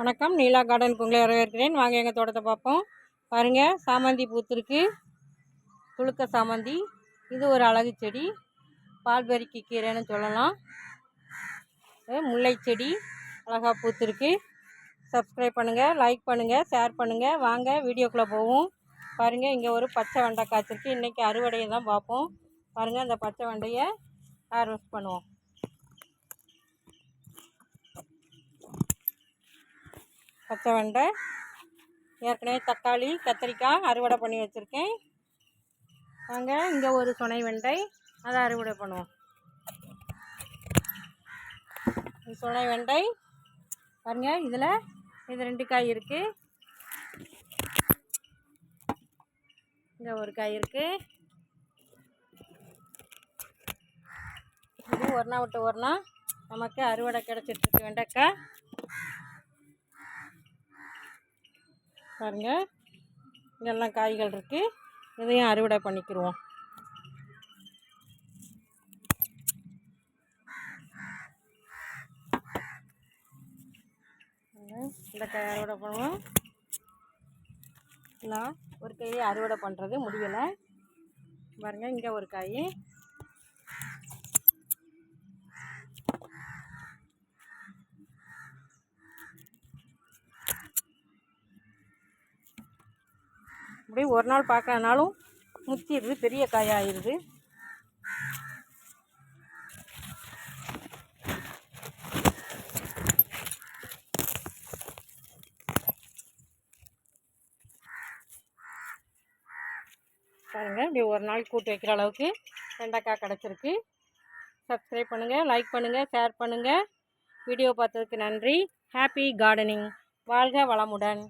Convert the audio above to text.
வணக்கம். நீலா கார்டன் உங்களை வரவேற்கிறேன். வாங்க எங்கள் தோட்டத்தை பார்ப்போம். பாருங்கள் சாமந்தி பூத்திருக்கு. துளுக்க சாமந்தி. இது ஒரு அழகு செடி. பால்பெரிக்கு கீரைன்னு சொல்லலாம். முல்லை செடி. அழகாக பூத்திருக்கு. சப்ஸ்கிரைப் பண்ணுங்கள் லைக் பண்ணுங்கள் ஷேர் பண்ணுங்கள் வாங்க வீடியோக்குள்ளே போவோம். பாருங்கள் இங்கே ஒரு பச்சை வெண்டை காய்ச்சிருக்கு. இன்றைக்கி அறுவடையை தான் பார்ப்போம். பாருங்கள் அந்த பச்சை வெண்டையை ஹார்வெஸ்ட் பண்ணுவோம். பச்சை வெண்டை ஏற்கனவே தக்காளி கத்திரிக்காய் அறுவடை பண்ணி வச்சுருக்கேன். வாங்க இங்கே ஒரு சுனை வெண்டை அதை அறுவடை பண்ணுவோம். சுனை வெண்டை பாருங்க இதில் இது ரெண்டு காய் இருக்குது இங்கே ஒரு காய் இருக்குது இது ஒன்றா விட்டு ஒன்றா நமக்கு அறுவடை கிடச்சிட்ருக்கு வெண்டைக்காய். பாருங்க. இதெல்லாம் காய்கள் இருக்குது இதையும் அறுவடை பண்ணிக்கிடுவோம் இந்த காய் அறுவடை பண்ணுவோம். நான் ஒரு காயை அறுவடை பண்ணுறது முடியலை. பாருங்கள் இங்கே ஒரு காய். இப்படி ஒரு நாள் பார்க்கலனாலும் முத்திடுது பெரிய காயாகிடுது பாருங்கள் இப்படி ஒரு நாள் கூட்டு வைக்கிற அளவுக்கு வெண்டைக்காய் கிடச்சிருக்கு. சப்ஸ்கிரைப் பண்ணுங்கள் லைக் பண்ணுங்கள் ஷேர் பண்ணுங்கள் வீடியோ பார்த்ததுக்கு நன்றி. ஹாப்பி கார்டனிங் வாழ்க வளமுடன்.